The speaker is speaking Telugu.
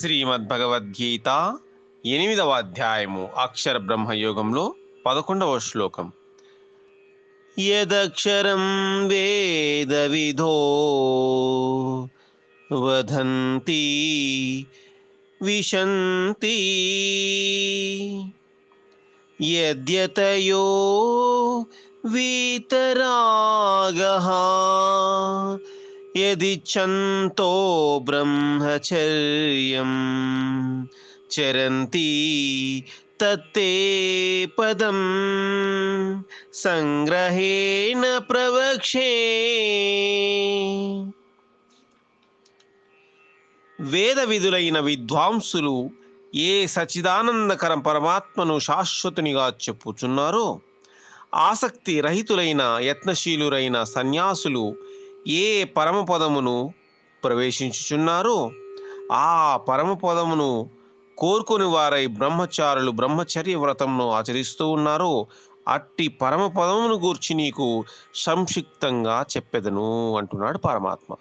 శ్రీమద్భగవద్గీత ఎనిమిదవ అధ్యాయము అక్షర బ్రహ్మయోగంలో పదకొండవ శ్లోకం. యదక్షరం వేదవిధో వదంతి విశంతి యద్యతయో వీతరాగः యదిచ్ఛంతో బ్రహ్మచర్యం చరంతి తత్తే పదం సంగ్రహేణ ప్రవక్షే వేద విధులైన విద్వాంసులు ఏ సచిదానందకరం పరమాత్మను శాశ్వతునిగా చెప్పుచున్నారో ఆసక్తి రహితులైన యత్నశీలురైన సన్యాసులు ఏ పరమపదమును ప్రవేశించుచున్నారో? ఆ పరమపదమును కోరుకుని వారై బ్రహ్మచారులు బ్రహ్మచర్య వ్రతంను ఆచరిస్తూ ఉన్నారో. అట్టి పరమపదమును గూర్చి నీకు సంక్షిప్తంగా చెప్పెదను అంటున్నాడు పరమాత్మ.